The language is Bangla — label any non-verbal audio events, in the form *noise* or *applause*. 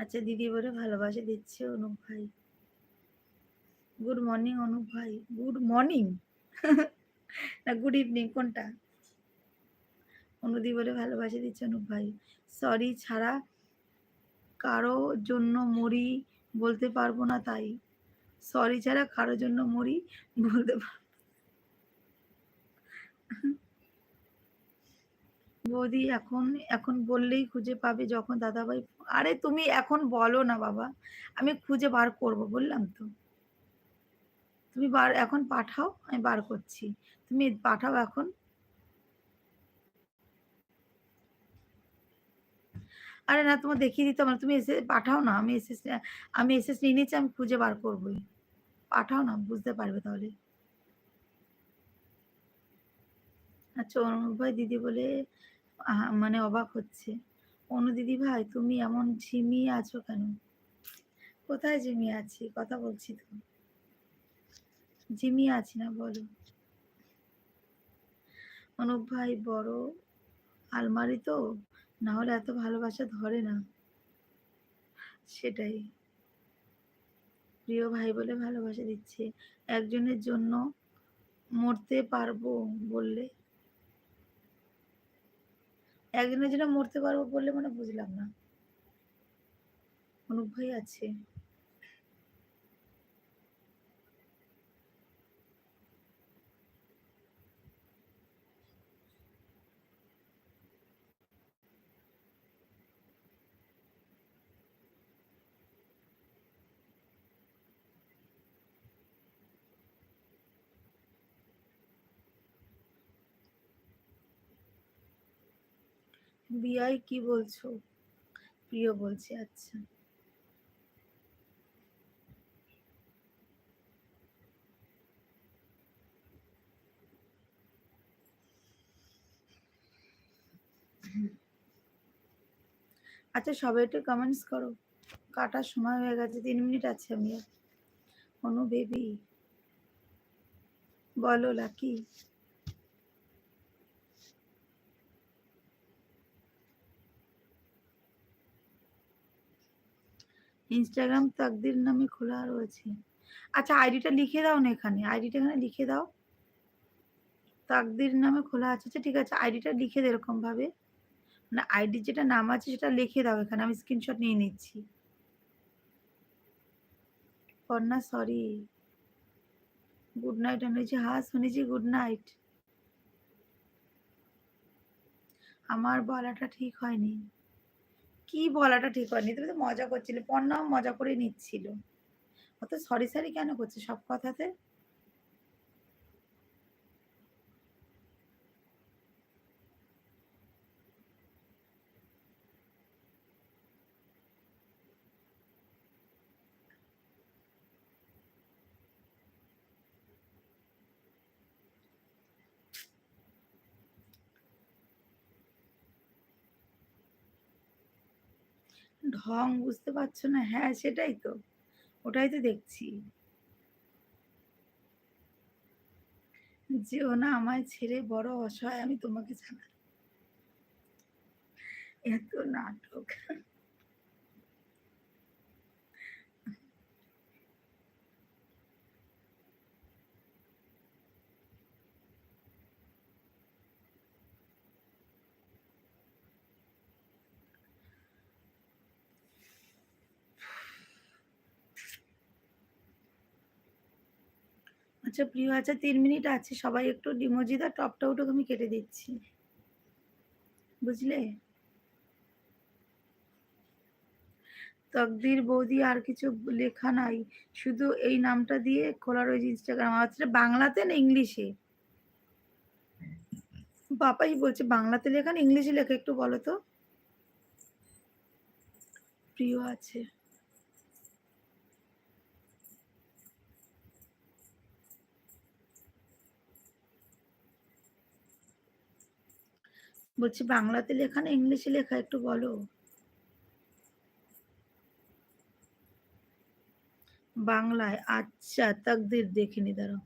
আচ্ছা দিদি বলে ভালোবাসা দিচ্ছে অনুপ ভাই। গুড মর্নিং অনুপ ভাই। গুড মর্নিং *laughs* না গুড ইভিনিং কোনটা? অনুদি বলে ভালোবাসা দিচ্ছে অনুপ ভাই। সরি ছাড়া কারও জন্য মরি বলতে পারব না তাই। সরি ছাড়া কারোর জন্য মরি বলতে পারব *laughs* বৌদি, এখন এখন বললেই খুঁজে পাবে যখন দাদাভাই আরে তুমি এখন বলো না বাবা, আমি খুঁজে বার করব বললাম তো? তুমি বার, এখন পাঠাও, আমি বার করছি। তুমি পাঠাও এখন। আরে না, তোমার দেখিয়ে দিতে হবে তুমি এসে পাঠাও না, আমি এসে আমি এসে নিয়ে নিচ্ছি, আমি খুঁজে বার করবোই। পাঠাও না, বুঝতে পারবে তাহলে। আচ্ছা অনুপ ভাই, দিদি বলে মানে অবাক হচ্ছে। অনু দিদি ভাই, তুমি এমন ঝিমিয়ে আছো কেন? কোথায় ঝিমিয়ে আছি? কথা বলছি তো। ঝিমিয়ে আছি না, বলো। অনুপ ভাই, বড় আলমারি তো, না হলে এত ভালোবাসা ধরে না। সেটাই। প্রিয় ভাই বলে ভালোবাসা দিচ্ছে। একজনের জন্য মরতে পারব বললে। একজনের জন্য মরতে পারব বললে মানে বুঝলাম না। অনুপ ভাই আছে। বিআই কি বলছো? প্রিয় বলছি আচ্ছা। আচ্ছা সবাই একটু কমেন্টস করো। কাটার সময় হয়ে গেছে, তিন মিনিট আছে আমি। অনু বেবি বলো, লাকি। ইনস্টাগ্রাম তাকদির নামে খোলা রয়েছে। আচ্ছা আইডিটা লিখে দাও না এখানে। আইডিটা এখানে লিখে দাও। তাকদির নামে খোলা আছে। আচ্ছা ঠিক আছে আইডিটা লিখে দাও এরকম ভাবে। মানে আইডি যেটা নাম আছে সেটা লিখে দাও এখানে। আমি স্ক্রিনশট নিয়ে নিচ্ছি। কন্যা সরি গুড নাইট আমি বলছি হ্যাঁ শুনেছি গুড নাইট আমার বলাটা ঠিক হয়নি। কি বলাটা ঠিক হয়নি। তুমি তো মজা করছিলে, পণ্যাও মজা করে নিচ্ছিল। অত সরি সরি কেন করছে সব কথাতে? ঢং, বুঝতে পারছ না? হ্যাঁ সেটাই তো। ওটাই তো দেখছি। যেও না আমায় ছেড়ে, বড় অসহায় আমি তোমাকে জানা এত নাটক। আচ্ছা প্রিয় আচ্ছা তিন মিনিট আছে, সবাই একটু ডিমোজিদা টপটা উঠুক আমি কেটে দিচ্ছি। বুঝলে? তকদির বৌদি আর কিছু লেখা নাই, শুধু এই নামটা দিয়ে খোলা রয়েছে ইনস্টাগ্রাম আচ্ছা বাংলাতে না ইংলিশে? বাপাই বলছে, বাংলাতে লেখা না ইংলিশে লেখা, একটু বলো তো। প্রিয় আছে। বলছি বাংলাতে লেখা না ইংলিশে লেখা একটু বলো? বাংলায় আচ্ছা তাকদির দেখিনি দাঁড়াও।